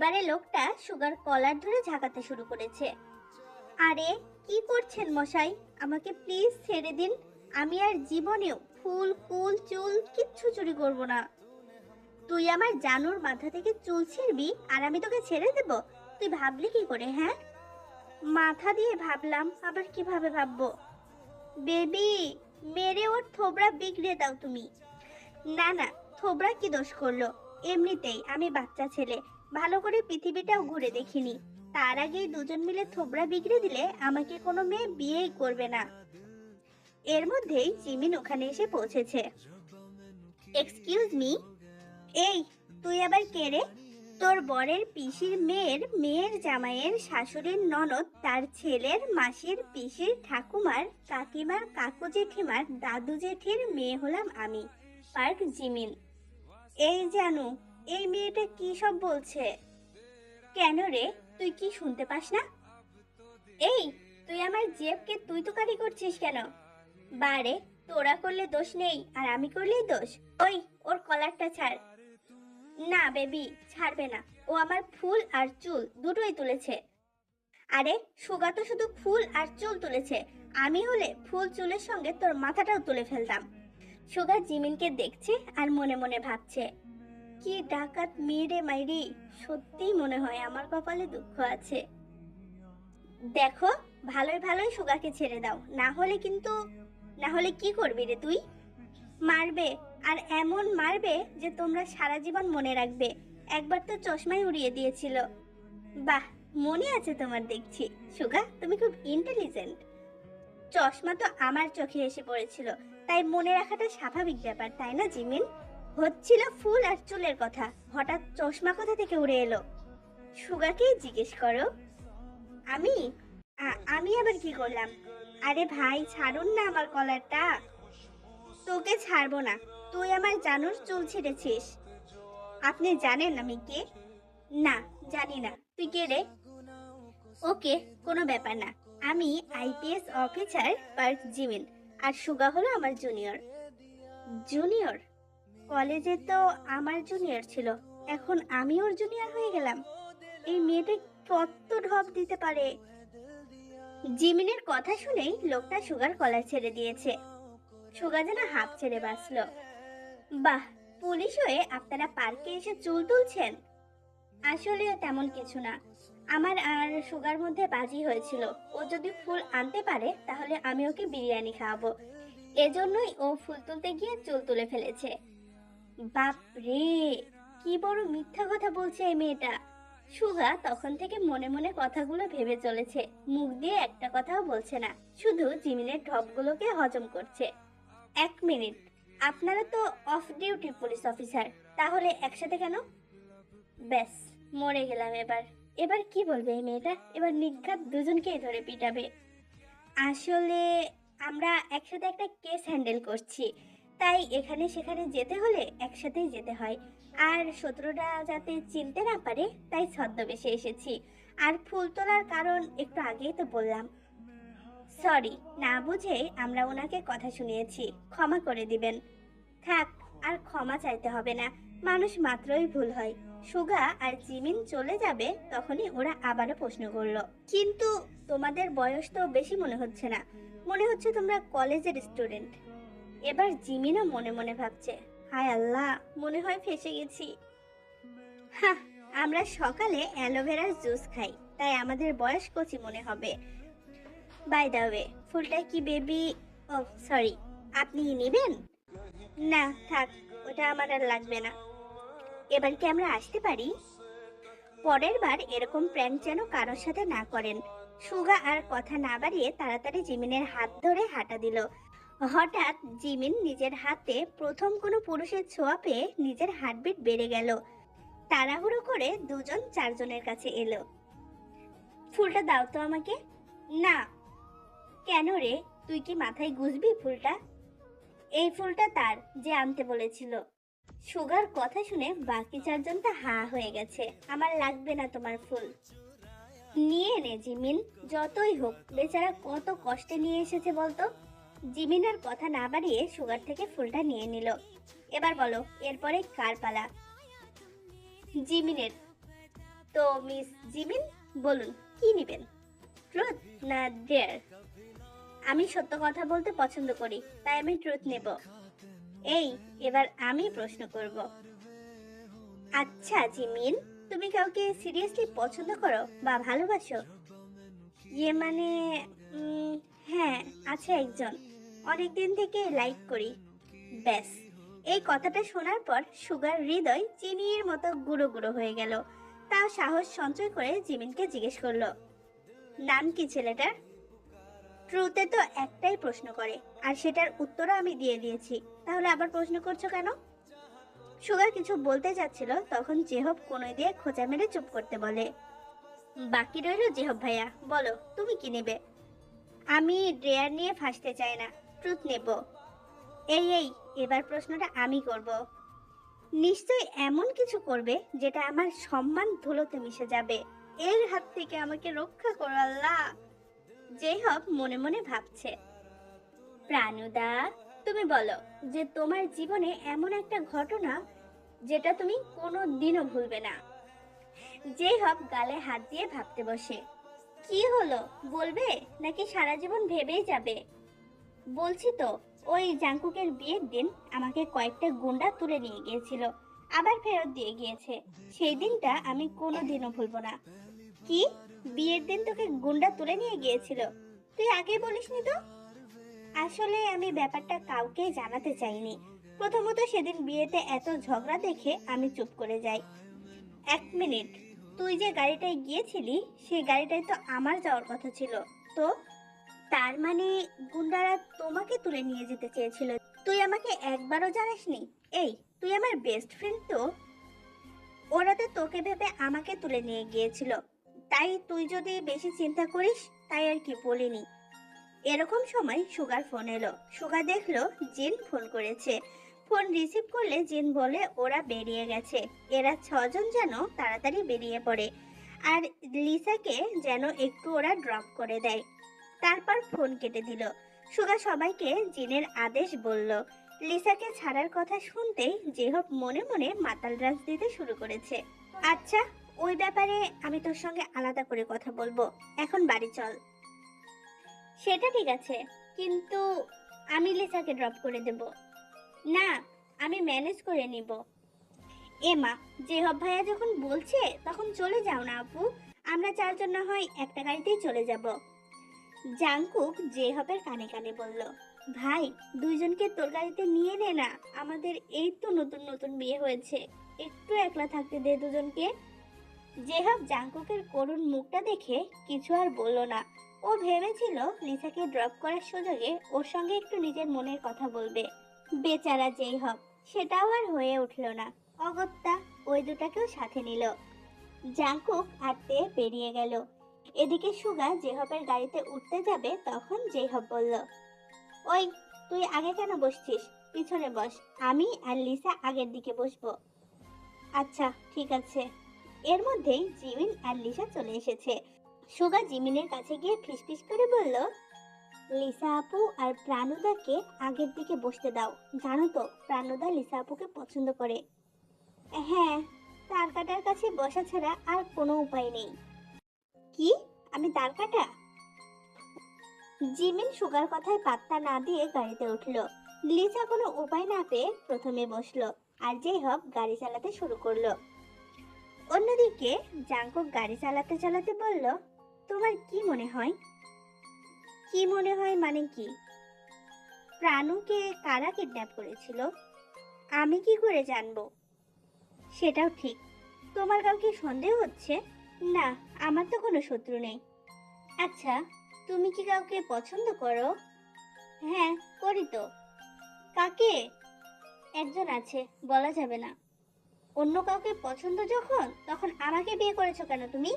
এবারে লোকটা সুগার কলার ধরে ঝাঁকাতে শুরু করেছে। আরে, কি করছেন মশাই? আমাকে প্লিজ ছেড়ে দিন। আমি আর জীবনেও ফুল, কুল, চুল কিচ্ছু চুরি করব না। তুই আমার জানুর মাথা থেকে চুল ছিঁড়বি আর আমি তোকে ছেড়ে দেব? তুই ভাবলি কি করে হ্যাঁ? মাথা দিয়ে ভাবলাম, আবার কীভাবে ভাববো? বেবি, মেরে ওর থোবড়া বিগড়ে দাও তুমি। না না থোবড়া কি দোষ করল? এমনিতেই আমি বাচ্চা ছেলে ভালো করে পৃথিবীটাও ঘুরে দেখিনি। তার আগেই দুজন মিলে থোবড়া বিগড়ে দিলে আমাকে কোনো মেয়ে বিয়েই করবে না। এর মধ্যেই জিমিন ওখানে এসে পৌঁছেছে। এক্সকিউজ মি এই, তুই আবার কে রে? তোর বরের পিসির মেয়ের মেয়ের জামাইয়ের শাশুড়ির ননদ, তার ছেলের মাসির পিসির ঠাকুমার, কাকিমার কাকু জেঠিমার, দাদু জেঠির মেয়ে হলাম আমি। Park Jimin. এই জানু এই মেয়েটা কি সব বলছে? কেন রে? তুই কি শুনতে পাস না? এই, তুই আমার জেবকে তুই তো কারি করছিস কেন? বারে, তোরা করলে দোষ নেই আর আমি করলেই দোষ। ওই, ওর কলারটা ছাড়। না বেবি, ছাড়বে না। ও আমার ফুল আর চুল দুটোই তুলেছে। আরে, সুগা তো শুধু ফুল আর চুল তুলেছে। আমি হলে ফুল চুলের সঙ্গে তোর মাথাটাও তুলে ফেলতাম। সুগা জিমিনকে দেখছে আর মনে মনে ভাবছে। কি ডাকাত মেরে মাইরি সত্যিই মনে হয় আমার কপালে দুঃখ আছে। দেখো, ভালোই ভালোই সুগাকে ছেড়ে দাও। না হলে কিন্তু, না হলে কি করবি রে তুই? মারবে, আর এমন মারবে যে তোমরা সারা জীবন মনে রাখবে। একবার তো চশমাই উড়িয়ে দিয়েছিল। বাহ, মনে আছে তোমার দেখছি। সুগা, তুমি খুব ইন্টেলিজেন্ট চশমা তো আমার চোখে এসে পড়েছিল। তাই মনে রাখাটা স্বাভাবিক ব্যাপার, তাই না জিমিন? হচ্ছিল ফুল আর চুলের কথা। হঠাৎ চশমা কোথা থেকে উড়ে এলো? সুগাকেই জিজ্ঞেস করো। আমি? আমি আবার কি করলাম? আরে ভাই, ছাড়ুন না আমার কলারটা। তোকে ছাড়বো না। তুই আমার জানুর চুল ছিঁড়েছিস। আপনি জানেন আমি কে? না, জানি না। তুই কে রে? ওকে, কোনো ব্যাপার না। আমি আইপিএস অফিসার পার্ক জিমিন। আর সুগা হলো আমার জুনিয়র। জুনিয়র? কলেজে তো আমার জুনিয়র ছিল। এখন আমি ওর জুনিয়র হয়ে গেলাম। এই মেয়েটা কত ঢপ দিতে পারে? জিমিনের কথা শুনেই লোকটা সুগার কলার ছেড়ে দিয়েছে। সুগা যেন হাফ ছেড়ে বাঁচলো। বাহ, পুলিশ হয়ে আপনারা পার্কে এসে চুল তুলছেন? আসলে তেমন কিছু না। আমার আর সুগার মধ্যে বাজি হয়েছিল। ও যদি ফুল আনতে পারে, তাহলে আমি ওকে বিরিয়ানি খাওয়াবো। এজন্যই ও ফুল তুলতে গিয়ে চুল তুলে ফেলেছে। বাপ রে কি বড় মিথ্যা কথা বলছে এই মেয়েটা। সুগা তখন থেকে মনে মনে কথাগুলো ভেবে চলেছে। মুখ দিয়ে একটা কথাও বলছে না, শুধু জিমিনের ঢপগুলোকে হজম করছে। এক মিনিট, আপনারা তো অফ ডিউটি পুলিশ অফিসার, তাহলে একসাথে কেন? ব্যাস, মরে গেলাম এবার। এবার কি বলবে এই মেয়েটা? এবার নিঘাত দুজনকেই ধরে পিটাবে। আসলে আমরা একসাথে একটা কেস হ্যান্ডেল করছি। তাই এখানে সেখানে যেতে হলে একসাথেই যেতে হয়। আর শত্রুরা যাতে চিনতে না পারে, তাই ছদ্মবেশে এসেছি। আর ফুল তোলার কারণ একটু আগেই তো বললাম। সরি, না বুঝে আমরা ওনাকে কথা শুনিয়েছি। ক্ষমা করে দিবেন। থাক, আর ক্ষমা চাইতে হবে না। মানুষ মাত্রই ভুল হয়। সুগা আর জিমিন চলে যাবে, তখনই ওরা আবারও প্রশ্ন করল, কিন্তু তোমাদের বয়স তো বেশি মনে হচ্ছে না। মনে হচ্ছে তোমরা কলেজের স্টুডেন্ট। এবার জিমিনও মনে মনে ভাবছে, হায় আল্লাহ, মনে হয় ফেসে গেছি। হ্যাঁ আমরা সকালে অ্যালোভেরার জুস খাই, তাই আমাদের বয়স কচি মনে হবে। বাই দ্য ওয়ে ফুলটা কি বেবি ও সরি আপনি নেবেন? না, থাক, ওটা আমার আর লাগবে না। এবার কি আমরা আসতে পারি? পরের বার এরকম প্র্যাঙ্ক যেন কারোর সাথে না করেন। সুগা আর কথা না বাড়িয়ে তাড়াতাড়ি জিমিনের হাত ধরে হাঁটা দিল। হঠাৎ জিমিন নিজের হাতে প্রথম কোনো পুরুষের ছোঁয়া পেয়ে নিজের হার্টবিট বেড়ে গেল। তাড়াহুড়ো করে দুজন চারজনের কাছে এলো। ফুলটা দাও তো আমাকে। না। কেন রে? তুই কি মাথায় গুজবি ফুলটা? এই ফুলটা তার, যে আনতে বলেছিল। সুগার কথা শুনে বাকি চারজন তো হা হয়ে গেছে। আমার লাগবে না তোমার ফুল। নিয়ে নে জিমিন, যতই হোক। বেচারা কত কষ্টে নিয়ে এসেছে বলতো? জিমিনার কথা না বাড়িয়ে সুগার থেকে ফুলটা নিয়ে নিল। এবার বলো, এরপরে কার পালা? জিমিনের। তো মিস জিমিন, বলুন, কি নেবেন? ট্রুথ না ডেয়ার? আমি সত্য কথা বলতে পছন্দ করি, তাই আমি ট্রুথ নেব। এই, এবার আমি প্রশ্ন করব। আচ্ছা জিমিন, তুমি কাউকে সিরিয়াসলি পছন্দ করো বা ভালোবাসো? ইয়ে মানে হ্যাঁ আছে একজন। অনেক দিন থেকে লাইক করি। ব্যাস, এই কথাটা শোনার পর সুগার হৃদয় চিনির মতো গুঁড়ো গুঁড়ো হয়ে গেল। তাও সাহস সঞ্চয় করে জিমিনকে জিজ্ঞেস করল, নাম কি ছেলেটার? ট্রুতে তো একটাই প্রশ্ন করে, আর সেটার উত্তরও আমি দিয়ে দিয়েছি। তাহলে আবার প্রশ্ন করছ কেন? সুগার কিছু বলতে যাচ্ছিল, তখন জেহব কোনোই দিয়ে খোঁচা মেরে চুপ করতে বলে, বাকি রইল জেহব ভাইয়া, বলো, তুমি কি নেবে? আমি ড্রেয়ার নিয়ে ফাঁসতে চাই না ট্রুথ নেব। এই এই, এবার প্রশ্নটা আমি করব। নিশ্চয় এমন কিছু করবে যেটা আমার সম্মান ধুলোতে মিশে যাবে। এর হাত থেকে আমাকে রক্ষা করো আল্লাহ। জেহব মনে মনে ভাবছে। প্রাণুদা, তুমি বলো যে তোমার জীবনে এমন একটা ঘটনা যেটা তুমি কোনো দিনও ভুলবে না। জেহব গালে হাত দিয়ে ভাবতে বসে। কি হলো, বলবে? নাকি সারা জীবন ভেবেই যাবে? বলছি তো, ওই জাঙ্কুকের বিয়ের দিন আমাকে কয়েকটা গুন্ডা তুলে নিয়ে গিয়েছিল, আবার ফেরত দিয়ে গিয়েছে। সেই দিনটা আমি কোনোদিনও ভুলবো না। কি? বিয়ের দিন তোকে গুন্ডা তুলে নিয়ে গিয়েছিল? তুই আগে বলিসনি তো? আসলে আমি ব্যাপারটা কাউকে জানাতে চাইনি। প্রথমত সেদিন বিয়েতে এত ঝগড়া দেখে আমি চুপ করে যাই। এক মিনিট, তুই যে গাড়িটায় গিয়েছিলি, সেই গাড়িটায় তো আমার যাওয়ার কথা ছিল। তো? তার মানে গুন্ডারা তোমাকে তুলে নিয়ে যেতে চেয়েছিল। তুই আমাকে একবারও জানাসনি? এই, তুই আমার বেস্ট ফ্রেন্ড তো। ওরা তো তোকে ভেবে আমাকে তুলে নিয়ে গিয়েছিল। তাই তুই যদি বেশি চিন্তা করিস, তাই আর কি বলিনি। এরকম সময় সুগার ফোন এলো। সুগা দেখল জিন ফোন করেছে। ফোন রিসিভ করলে জিন বলে, ওরা বেরিয়ে গেছে। এরা ছজন যেন তাড়াতাড়ি বেরিয়ে পড়ে। আর লিসাকে যেন একটু ওরা ড্রপ করে দেয়। তারপর ফোন কেটে দিল। সুগা সবাইকে জিনের আদেশ বলল। লিসাকে ছাড়ার কথা শুনতেই জেহব মনে মনে মাতাল রাজ দিতে শুরু করেছে। আচ্ছা ওই ব্যাপারে আমি তোর সঙ্গে আলাদা করে কথা বলব। এখন বাড়ি চল। সেটা ঠিক আছে, কিন্তু আমি লিসাকে ড্রপ করে দেব। না, আমি ম্যানেজ করে নিব। এ মা, জেহব ভাইয়া যখন বলছে, তখন চলে যাও না আপু। আমরা চারজন না হয় একটা গাড়িতেই চলে যাব। জাংকুক জেহবের কানে কানে বলল, ভাই, দুইজনকে তোর গাড়িতে নিয়ে নে না, আমাদের এই তো নতুন নতুন বিয়ে হয়েছে, একটু একলা থাকতে দে দুজনকে। জেহব জাংকুকের করুণ মুখটা দেখে কিছু আর বলল না। ও ভেবেছিল লিসাকে ড্রপ করার সুযোগে ওর সঙ্গে একটু নিজের মনের কথা বলবে। বেচারা যেই হোক সেটাও আর হয়ে উঠল না। অগত্যা ওই দুটাকেও সাথে নিল। জাংকুক হাঁটতে পেরিয়ে গেল। এদিকে সুগা জেহবের গাড়িতে উঠতে যাবে তখন জেহব বলল, ওই, তুই আগে কেন বসছিস? পিছনে বস, আমি আর লিসা আগের দিকে বসবো। আচ্ছা ঠিক আছে। এর মধ্যেই জিমিন আর লিসা চলে এসেছে। সুগা জিমিনের কাছে গিয়ে ফিসফিস করে বলল, লিসা আপু আর প্রাণুদাকে আগের দিকে বসতে দাও। জানো তো, প্রাণুদা লিসা আপুকে পছন্দ করে। হ্যাঁ তার কাটার কাছে বসা ছাড়া আর কোনো উপায় নেই। কি? আমি তার কাটা? জিমিন সুগার কথায় পাত্তা না দিয়ে গাড়িতে উঠল। লিসা কোনো উপায় না পেয়ে প্রথমে বসল আর যেই হব গাড়ি চালাতে শুরু করল। অন্যদিকে জাঙ্কক গাড়ি চালাতে চালাতে বলল, তোমার কি মনে হয়? কি মনে হয় মানে কি? প্রাণুকে কারা কিডন্যাপ করেছিল? আমি কি করে জানব? সেটাও ঠিক। তোমার কাউকে সন্দেহ হচ্ছে? না, আমার তো কোনো শত্রু নেই। আচ্ছা তুমি কি কাউকে পছন্দ করো? হ্যাঁ করি তো। কাকে? একজন আছে, বলা যাবে না। অন্য কাউকে পছন্দ যখন, তখন আমাকে বিয়ে করেছ কেন তুমি?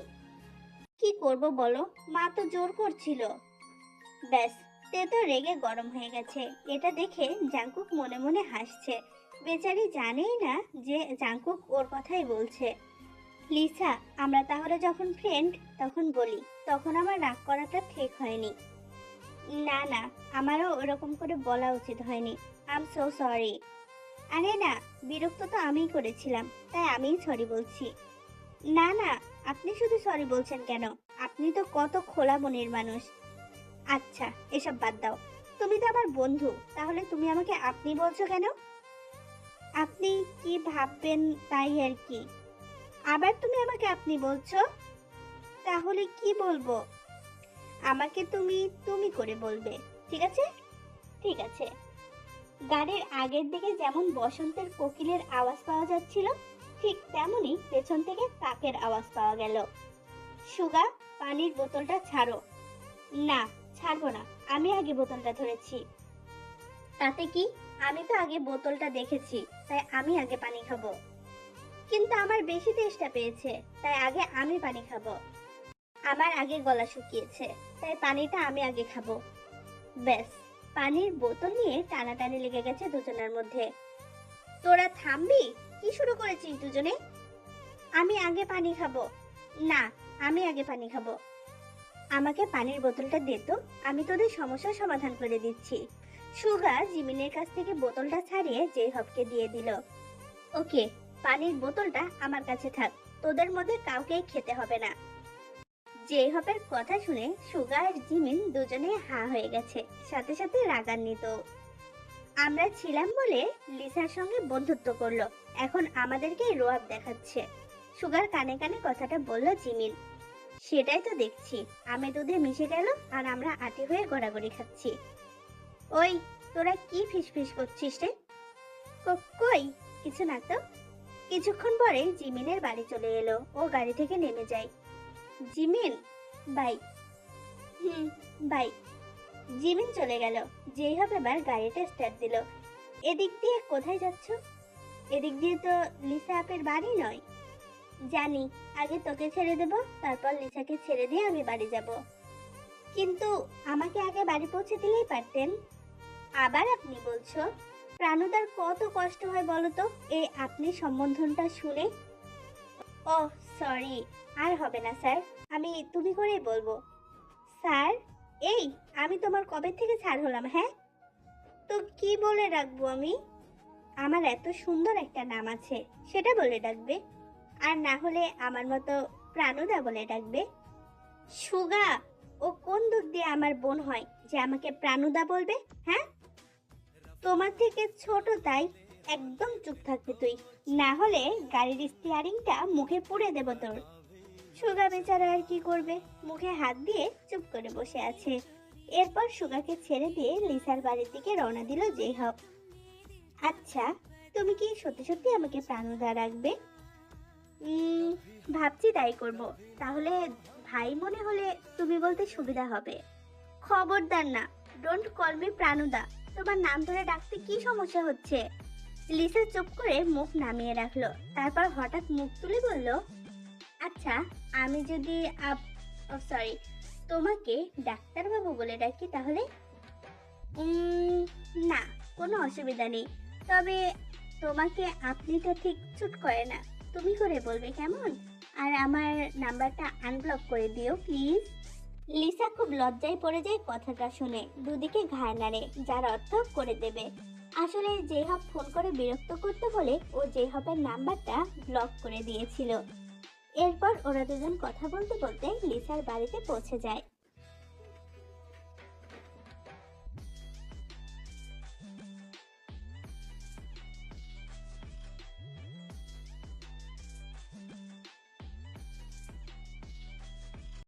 কি করব বলো? মা তো জোর করছিল। ব্যাস, তে তো রেগে গরম হয়ে গেছে। এটা দেখে জাঙ্কুক মনে মনে হাসছে। বেচারি জানেই না যে জাঙ্কুক ওর কথাই বলছে। লিসা, আমরা তাহলে যখন ফ্রেন্ড তখন বলি। তখন আমার রাগ করাটা ঠিক হয়নি। না না, আমারও ওরকম করে বলা উচিত হয়নি। আই এম সো সরি আরে না, বিরক্ত তো আমিই করেছিলাম, তাই আমিই সরি বলছি। না না, আপনি শুধু সরি বলছেন কেন? আপনি তো কত খোলা মনের মানুষ। আচ্ছা এসব বাদ দাও। তুমি তো আমার বন্ধু, তাহলে তুমি আমাকে আপনি বলছো কেন? আপনি কি ভাববেন তাই আর কি? আবার তুমি আমাকে আপনি বলছো? তাহলে কি বলব? আমাকে তুমি তুমি করে বলবে, ঠিক আছে? ঠিক আছে। গাড়ির আগের দিকে যেমন বসন্তের কোকিলের আওয়াজ পাওয়া যাচ্ছিল, ঠিক তেমনি পেছন থেকে কাকের আওয়াজ পাওয়া গেল। সুগা, পানির বোতলটা ছাড়ো। না, ছাড়বো না, আমি আগে বোতলটা ধরেছি। তাতে কি? আমি তো আগে বোতলটা দেখেছি, তাই আমি আগে পানি খাব। কিন্তু আমার বেশি তেষ্টা পেয়েছে, তাই আগে আমি পানি খাব। আমার আগে গলা শুকিয়েছে, তাই পানিটা আমি আগে খাব। ব্যাস, পানির বোতল নিয়ে টানাটানি লেগে গেছে দুজনের মধ্যে। তোরা থামবি? কি শুরু করেছিস দুজনে? আমি আগে পানি খাব। না, আমি আগে পানি খাব। আমাকে পানির বোতলটা দে তো, আমি তোদের সমস্যার সমাধান করে দিচ্ছি। সুগা জিমিনের কাছ থেকে বোতলটা ছাড়িয়ে জেহবকে দিয়ে দিল। ওকে পানির বোতলটা আমার কাছে থাক, তোদের মধ্যে কাউকেই খেতে হবে না। জেহবের কথা শুনে সুগা আর জিমিন দুজনে হা হয়ে গেছে, সাথে সাথে রাগান্বিত। আমরা ছিলাম বলে লিসার সঙ্গে বন্ধুত্ব করল, এখন আমাদেরকে রোয়াব দেখাচ্ছে। সুগার কানে কানে কথাটা বলল জিমিন, সেটাই তো দেখছি আমে দুধে মিশে গেল আর আমরা আটি হয়ে গড়াগড়ি খাচ্ছি। ওই, তোরা কি ফিসফিস করছিস রে? কই, কিছু না তো? কিছুক্ষণ পরে জিমিনের বাড়ি চলে এলো ও গাড়ি থেকে নেমে যায়। Jimin, bye. হুম, বাই। জিমিন চলে গেল। যেই হবে এবার গাড়িটা স্টার্ট দিল। এদিক দিয়ে কোথায় যাচ্ছ? এদিক দিয়ে তো লিসা আপের বাড়ি নয়। জানি, আগে তোকে ছেড়ে দেব, তারপর লিসাকে ছেড়ে দিয়ে আমি বাড়ি যাব। কিন্তু আমাকে আগে বাড়ি পৌঁছে দিলেই পারতেন। আবার আপনি বলছো? প্রাণুদার কত কষ্ট হয় বলো তো? এই আপনি সম্বোধনটা শুনে ও সরি আর হবে না, স্যার। আমি তুমি করেই বলব। স্যার, এই, আমি তোমার কবে থেকে ছাড় হলাম হ্যাঁ? তো কি বলে রাখব আমি? আমার এত সুন্দর একটা নাম আছে, সেটা বলে ডাকবে। আর না হলে আমার মতো প্রাণুদা বলে ডাকবে। সুগা, ও কোন দুধ দিয়ে আমার বোন হয় যে আমাকে প্রাণুদা বলবে হ্যাঁ? তোমার থেকে ছোট, তাই একদম চুপ থাকবি তুই। না হলে গাড়ির স্টিয়ারিংটা মুখে পুড়ে দেব তোর। সুগা বেচারা আর কি করবে? মুখে হাত দিয়ে চুপ করে বসে আছে। এরপর সুগাকে ছেড়ে দিয়ে লিসার বাড়ির দিকে রওনা দিল জেহব। আচ্ছা তুমি কি সত্যি সত্যি আমাকে প্রাণুদা রাখবে? ভাবছি তাই করব। তাহলে ভাই মনে হলে তুমি বলতে সুবিধা হবে। খবরদার না ডোন্ট কল মি প্রাণুদা তোমার নাম ধরে ডাকতে কি সমস্যা হচ্ছে? লিসা চুপ করে মুখ নামিয়ে রাখল। তারপর হঠাৎ মুখ তুলে বলল আচ্ছা আমি যদি আপ সরি তোমাকে ডাক্তারবাবু বলে ডাকি তাহলে? না, কোনো অসুবিধা নেই। তবে তোমাকে আপনিটা ঠিক চুট করে না। তুমি করে বলবে কেমন? আর আমার নাম্বারটা আনব্লক করে দিও, প্লিজ। লিসা খুব লজ্জায় পড়ে যায় কথাটা শুনে। দুদিকে ঘায় নাড়ে, যার অর্থ করে দেবে। আসলে জেহব ফোন করে বিরক্ত করতে বলে ও জেহবের নাম্বারটা ব্লক করে দিয়েছিল। এরপর ওরা দুজন কথা বলতে বলতে লিসার বাড়িতে পৌঁছে যায়।